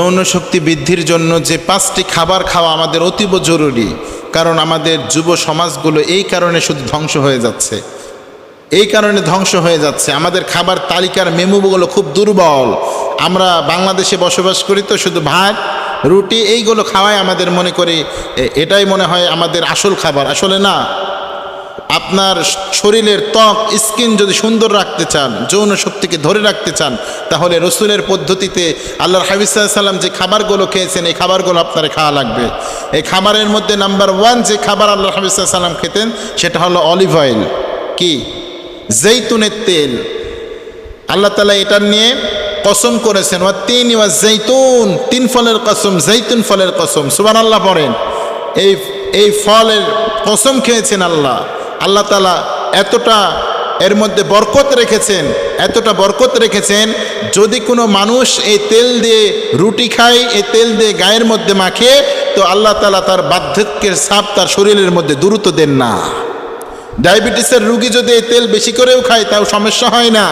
যৌন শক্তি বৃদ্ধির জন্য যে পাঁচটি খাবার খাওয়া আমাদের অতীব জরুরি, কারণ আমাদের যুব সমাজগুলো এই কারণে শুধু ধ্বংস হয়ে যাচ্ছে। এই কারণে ধ্বংস হয়ে যাচ্ছে। আমাদের খাবার তালিকার মেমুগুলো খুব দুর্বল। আমরা বাংলাদেশে বসবাস করি তো শুধু ভাত, রুটি, এইগুলো খাওয়াই আমাদের মনে করি এটাই মনে হয় আমাদের আসল খাবার। আসলে না আপনার শরীরের ত্বক, স্কিন যদি সুন্দর রাখতে চান, যৌন শক্তিকে ধরে রাখতে চান, তাহলে রসুলের পদ্ধতিতে আল্লাহর হাবিসাল্লাম যে খাবারগুলো খেয়েছেন, এই খাবারগুলো আপনার খাওয়া লাগবে। এই খাবারের মধ্যে নাম্বার ওয়ান যে খাবার আল্লাহ হাবিসাল্লাম খেতেন, সেটা হলো অলিভ অয়েল। কি? জৈতুনের তেল। আল্লাহ তালা এটা নিয়ে কসম করেছেন, ওয়া তিন ওয়া জৈতুন, তিন ফলের কসম, জৈতুন ফলের কসম। সুবান আল্লাহ পড়েন। এই এই ফলের কসম খেয়েছেন আল্লাহ। আল্লাহ তালা এতটা এর মধ্যে বরকত রেখেছেন, এতটা বরকত রেখেছেন, যদি কোনো মানুষ এই তেল দিয়ে রুটি খায়, এই তেল দিয়ে গায়ের মধ্যে মাখে, তো আল্লাহ তালা তার বার্ধক্যের সাপ তার শরীরের মধ্যে দ্রুত দেন না। ডায়াবেটিসের রুগী যদি এই তেল বেশি করেও খায়, তাও সমস্যা হয় না।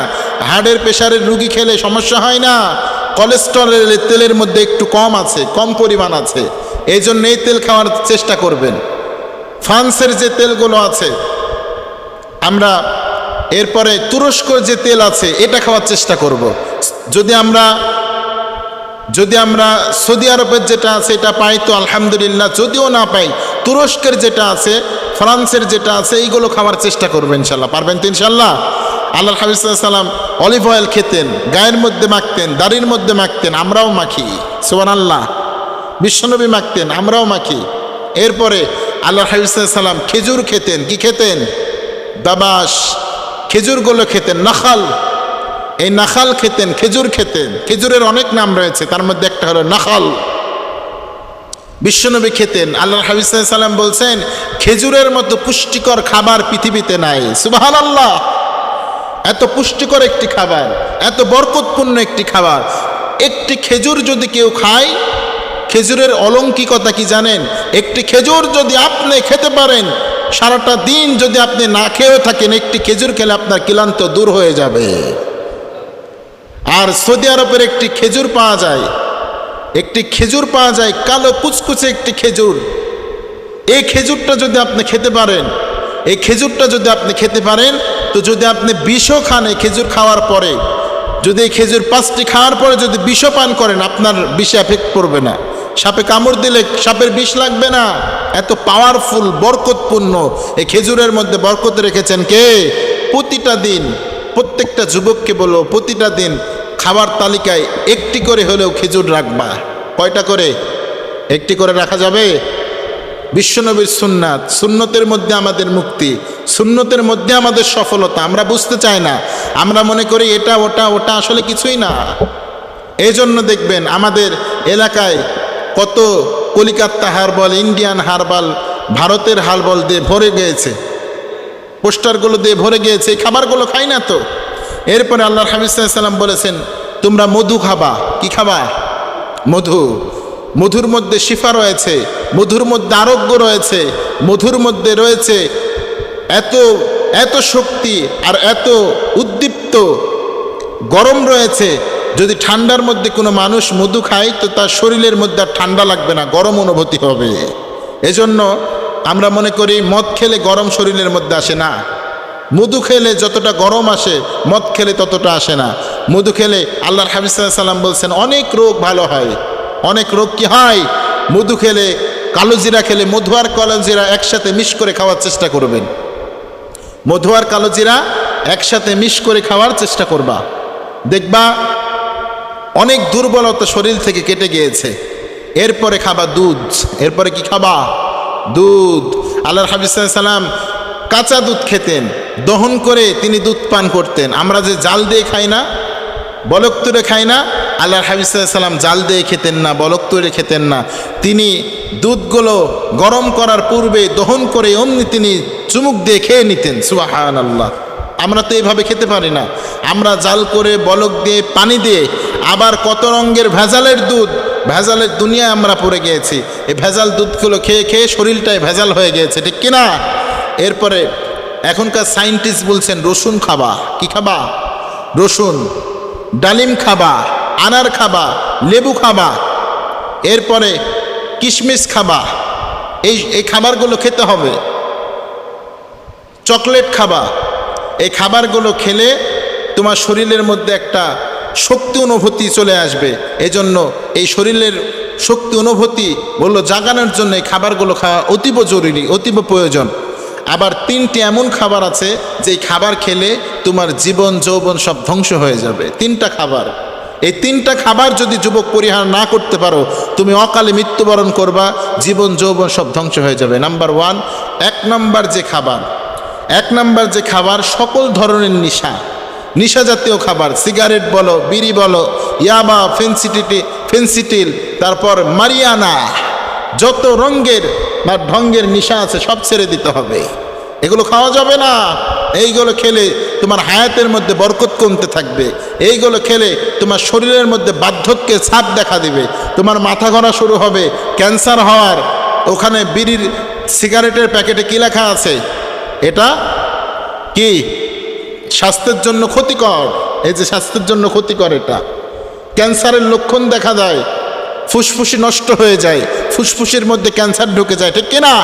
হার্টের প্রেশারের রুগী খেলে সমস্যা হয় না। কোলেস্টেরলের তেলের মধ্যে একটু কম আছে, কম পরিমাণ আছে। এই জন্য এই তেল খাওয়ার চেষ্টা করবেন। ফ্রান্সের যে তেলগুলো আছে আমরা এরপরে তুরস্কর যে তেল আছে, এটা খাওয়ার চেষ্টা করব। যদি আমরা যদি আমরা সৌদি আরবের যেটা আছে, এটা পাই তো আলহামদুলিল্লাহ, যদিও না পাই, তুরস্কের যেটা আছে, ফ্রান্সের যেটা আছে, এইগুলো খাওয়ার চেষ্টা করবেন ইনশাল্লাহ। পারবেন তো ইনশাল্লাহ? আল্লাহ হাবিসাল্লাম অলিভ অয়েল খেতেন, গায়ের মধ্যে মাখতেন, দাড়ির মধ্যে মাখতেন, আমরাও মাখি সোবান আল্লাহ বিশ্বনবী মাখতেন, আমরাও মাখি। এরপরে আল্লাহ হাবিসাল্লাম খেজুর খেতেন, কি খেতেন? দাবাস খেজুরগুলো খেতেন, নাখাল। এই নাখাল খেতেন, খেজুর খেতেন। খেজুরের অনেক নাম রয়েছে, তার মধ্যে একটা হলো নাখাল। বিশ্বনবী খেতেন আল্লাহ হাবিসাল্লাম বলছেন, খেজুরের মতো পুষ্টিকর খাবার পৃথিবীতে নাই। সুবাহান আল্লাহ এত পুষ্টিকর একটি খাবার, এত বরকতপূর্ণ একটি খাবার। একটি খেজুর যদি কেউ খায়, খেজুরের অলৌকিকতা কি জানেন? একটি খেজুর যদি আপনি খেতে পারেন সারাটা দিন যদি আপনি না খেয়েও থাকেন, একটি খেজুর খেলে আপনার ক্লান্ত দূর হয়ে যাবে। আর সৌদি আরবের একটি খেজুর পাওয়া যায়। একটি খেজুর পাওয়া যায়, কালো কুচকুচে একটি খেজুর। এই খেজুরটা যদি আপনি খেতে পারেন, এই খেজুরটা যদি আপনি খেতে পারেন, তো যদি আপনি বিষও খান এই খেজুর খাওয়ার পরে, যদি এই খেজুর পাঁচটি খাওয়ার পরে যদি বিষও পান করেন, আপনার বিষে এফেক্ট পড়বে না। সাপে কামড় দিলে সাপের বিষ লাগবে না। এত পাওয়ারফুল বরকতপূর্ণ এই খেজুরের মধ্যে বরকত রেখেছেন কে? প্রতিটা দিন, প্রত্যেকটা যুবককে বলো, প্রতিটা দিন খাবার তালিকায় একটি করে হলেও খেজুর রাখবা। কয়টা করে? একটি করে রাখা যাবে? বিশ্বনবীর সুন্নাত, সুন্নতের মধ্যে আমাদের মুক্তি, সুন্নতের মধ্যে আমাদের সফলতা, আমরা বুঝতে চাই না। আমরা মনে করি এটা, ওটা ওটা আসলে কিছুই না। এই জন্য দেখবেন আমাদের এলাকায় কত কলিকাতা হারবাল, ইন্ডিয়ান হারবাল, ভারতের হারবাল দিয়ে ভরে গিয়েছে। পোস্টারগুলো দিয়ে ভরে গিয়েছে, এই খাবারগুলো খাই না তো? এরপরে আল্লাহ হাবিসাল্লাম বলেছেন, তোমরা মধু খাবা। কি খাবা? মধু। মধুর মধ্যে শিফা রয়েছে, মধুর মধ্যে আরোগ্য রয়েছে, মধুর মধ্যে রয়েছে এত এত শক্তি আর এত উদ্দীপ্ত গরম রয়েছে। যদি ঠান্ডার মধ্যে কোনো মানুষ মধু খায়, তো তার শরীরের মধ্যে আর ঠান্ডা লাগবে না, গরম অনুভূতি হবে। এজন্য আমরা মনে করি মদ খেলে গরম শরীরের মধ্যে আসে না। মধু খেলে যতটা গরম আসে, মদ খেলে ততটা আসে না। মধু খেলে আল্লাহর হাবিজ সাল্লাম বলছেন, অনেক রোগ ভালো হয়। অনেক রোগ কি হয়? মধু খেলে কালো জিরা খেলে মধু আর কালো জিরা একসাথে মিশ করে খাওয়ার চেষ্টা করবেন। মধু আর কালো জিরা একসাথে মিশ করে খাওয়ার চেষ্টা করবা। দেখবা অনেক দুর্বলতা শরীর থেকে কেটে গিয়েছে। এরপরে খাবা দুধ। এরপরে কি খাবা? দুধ। আল্লাহর হাবিজ সাল্লাম কাঁচা দুধ খেতেন। দহন করে তিনি দুধ পান করতেন। আমরা যে জাল দিয়ে খাই না বলক তুলে খাই না, আল্লাহর হাবিজ সাল্লাম জাল দিয়ে খেতেন না বলক তুলে খেতেন না। তিনি দুধগুলো গরম করার পূর্বে দহন করে অমনি তিনি চুমুক দিয়ে খেয়ে নিতেন। সুবাহান আল্লাহ আমরা তো এইভাবে খেতে পারি না। আমরা জাল করে, বলক দিয়ে, পানি দিয়ে আবার কত রঙের ভেজালের দুধ? ভেজালের দুনিয়ায় আমরা পড়ে গিয়েছি। এই ভেজাল দুধগুলো খেয়ে খেয়ে শরীরটাই ভেজাল হয়ে গিয়েছে, ঠিক কিনা? এরপরে এখনকার সায়েন্টিস্ট বলছেন, রসুন খাবা। কি খাবা? রসুন, ডালিম খাবা, আনার খাবা, লেবু খাবা, এরপরে কিশমিশ খাবা। এই এই খাবারগুলো খেতে হবে। চকলেট খাবা। এই খাবারগুলো খেলে তোমার শরীরের মধ্যে একটা শক্তি অনুভূতি চলে আসবে। এজন্য এই শরীরের শক্তি অনুভূতি বলল জাগানোর জন্য এই খাবারগুলো খাওয়া অতীব জরুরি, অতীব প্রয়োজন। আবার তিনটি এমন খাবার আছে যেই খাবার খেলে তোমার জীবন, যৌবন সব ধ্বংস হয়ে যাবে। তিনটা খাবার। এই তিনটা খাবার যদি যুবক পরিহার না করতে পারো, তুমি অকালে মৃত্যুবরণ করবা, জীবন, যৌবন সব ধ্বংস হয়ে যাবে। নাম্বার ওয়ান, এক নাম্বার যে খাবার, এক নাম্বার যে খাবার সকল ধরনের নিশা। নিশা জাতীয় খাবার, সিগারেট বলো, বিড়ি বলো ইয়াবা ফেন্সিটিটি, ফেন্সিটিল, তারপর মারিয়ানা। যত রঙ্গের বা ঢঙ্গের নিশা আছে, সব ছেড়ে দিতে হবে। এগুলো খাওয়া যাবে না। এইগুলো খেলে তোমার হায়াতের মধ্যে বরকত কমতে থাকবে। এইগুলো খেলে তোমার শরীরের মধ্যে বার্ধক্যের ছাপ দেখা দিবে। তোমার মাথা ঘোরা শুরু হবে, ক্যান্সার হওয়ার। ওখানে বিড়ির সিগারেটের প্যাকেটে কী লেখা আছে? এটা কি? স্বাস্থ্যের জন্য ক্ষতিকর। এই যে স্বাস্থ্যের জন্য ক্ষতিকর এটা। ক্যান্সারের লক্ষণ দেখা যায় ফুসফুসি নষ্ট হয়ে যায়। ফুসফুসির মধ্যে ক্যান্সার ঢুকে যায়। ঠিক কিনা?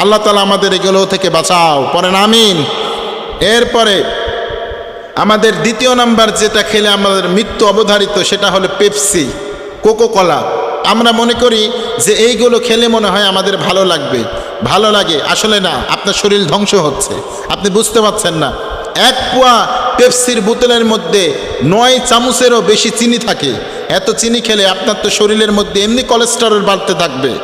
আল্লাহ তালা আমাদের এগুলো থেকে বাঁচাও। পরে নামিন এরপরে আমাদের দ্বিতীয় নাম্বার যেটা খেলে আমাদের মৃত্যু অবধারিত, সেটা হলো পেপসি কোকো কলা আমরা মনে করি যে এইগুলো খেলে মনে হয় আমাদের ভালো লাগবে। ভালো লাগে। আসলে না, আপনার শরীর ধ্বংস হচ্ছে। আপনি বুঝতে পারছেন না। এক পোয়া পেপসির বোতলের মধ্যে নয় চামচেরও বেশি চিনি থাকে। এত চিনি খেলে আপনার তো শরীরের মধ্যে এমনি কোলেস্টেরল বাড়তে থাকবে।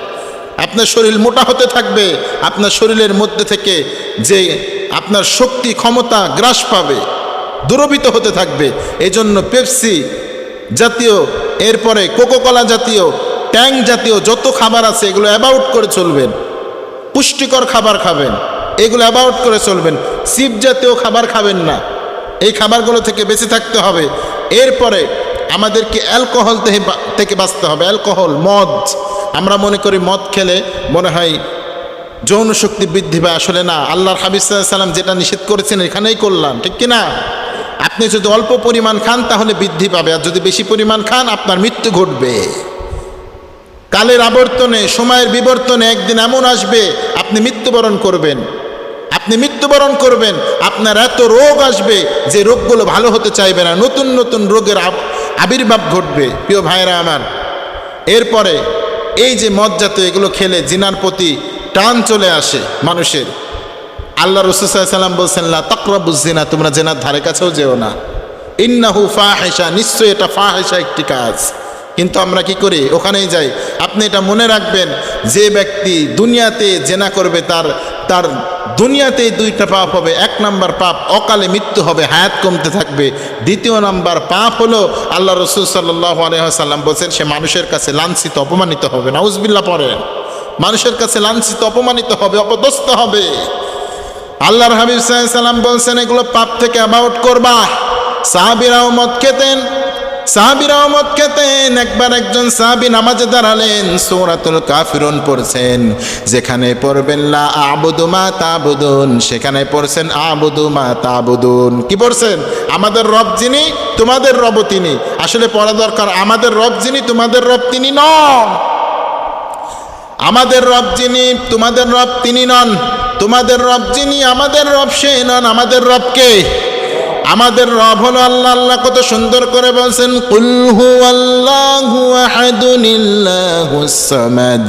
আপনার শরীর মোটা হতে থাকবে। আপনার শরীরের মধ্যে থেকে যে আপনার শক্তি, ক্ষমতা গ্রাস পাবে, দুরবিত হতে থাকবে। এই জন্য পেপসি জাতীয়, এরপরে কোকোকলা জাতীয়, ট্যাং জাতীয় যত খাবার আছে এগুলো অ্যাবাউট করে চলবেন। পুষ্টিকর খাবার খাবেন। এগুলো অ্যাবাউট করে চলবেন। সিপ জাতীয় খাবার খাবেন না। এই খাবারগুলো থেকে বেঁচে থাকতে হবে। এরপরে আমাদেরকে অ্যালকোহল থেকে থেকে বাঁচতে হবে। অ্যালকোহল মদ। আমরা মনে করি মদ খেলে মনে হয় যৌন শক্তি বৃদ্ধি পায়। আসলে না, আল্লাহর হাবিজ সাল্লাম যেটা নিষেধ করেছেন এখানেই করলাম, ঠিক কি না? আপনি যদি অল্প পরিমাণ খান তাহলে বৃদ্ধি পাবে। আর যদি বেশি পরিমাণ খান, আপনার মৃত্যু ঘটবে। কালের আবর্তনে, সময়ের বিবর্তনে একদিন এমন আসবে, আপনি মৃত্যুবরণ করবেন। আপনি মৃত্যুবরণ করবেন, আপনার এত রোগ আসবে যে রোগগুলো ভালো হতে চাইবে না, নতুন নতুন রোগের আবির্ভাব ঘটবে। প্রিয় ভাইরা আমার, এরপরে এই যে মদ জাতীয় এগুলো খেলে জিনার প্রতি টান চলে আসে মানুষের। আল্লাহ রসুসাল্লাম বলছেন, লা তকরাবুজিনা তোমরা জেনার ধারে কাছেও যেও না। ইন্নাহু ফাহেসা নিশ্চয়ই এটা ফাহেসা একটি কাজ। কিন্তু আমরা কি করি? ওখানেই যাই। আপনি এটা মনে রাখবেন, যে ব্যক্তি দুনিয়াতে জেনা করবে তার তার দুনিয়াতেই দুইটা পাপ হবে। এক নাম্বার পাপ, অকালে মৃত্যু হবে, হায়াত কমতে থাকবে। দ্বিতীয় নাম্বার পাপ হলো, আল্লাহ রসুল সাল্লাহ আলহাম বলছেন, সে মানুষের কাছে লাঞ্ছিত, অপমানিত হবে। নাউজবিল্লা পড়েন। মানুষের কাছে লাঞ্ছিত, অপমানিত হবে, অপদস্থ হবে। আল্লাহর হাবিব সাল্লাম বলছেন, এগুলো পাপ থেকে অ্যাবাউট করবা। সাহাবিরাও মদ খেতেন সাহাবিরাও মদ খেতেন, একবার একজন সাহাবি নামাজে দাঁড়ালেন, সৌরাতুল কাফিরুন পড়ছেন। যেখানে পড়বেন, লা আবুদু মা তাবুদুন। সেখানে পড়ছেন, আবুদু মা তাবুদুন। কি পড়ছেন? আমাদের রব যিনি, তোমাদের রব তিনি। আসলে পড়া দরকার, আমাদের রব যিনি, তোমাদের রব তিনি নন। আমাদের রব যিনি, তোমাদের রব তিনি নন। তোমাদের রব যিনি, আমাদের রব সে নন। আমাদের রবকে আমাদের রব হলো আল্লাহ আল্লাহ কত সুন্দর করে বলছেন, কুল হু আল্লাহু আহাদুনিল্লাহুস সামাদ,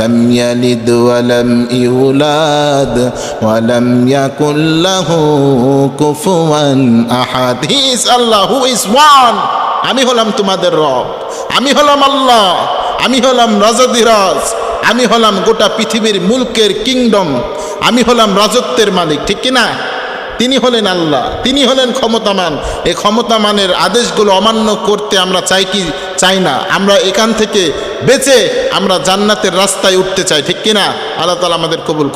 লাম ইয়ালিদ ওয়া লাম ইউলাদ, ওয়া লাম ইয়াকুল লাহু কুফুয়ান আহাদ। He is Allah who is one আমি হলাম তোমাদের রব, আমি হলাম আল্লাহ, আমি হলাম রাজাধিরাজ আমি হলাম গোটা পৃথিবীর মুলকের কিংডম, আমি হলাম রাজত্বের মালিক, ঠিক কিনা? তিনি হলেন আল্লাহ, তিনি হলেন ক্ষমতামান। এই ক্ষমতামানের আদেশগুলো অমান্য করতে আমরা চাই কি? চাই না। আমরা এখান থেকে বেঁচে আমরা জান্নাতের রাস্তায় উঠতে চাই, ঠিক কিনা? আল্লাহ তালা আমাদের কবুল।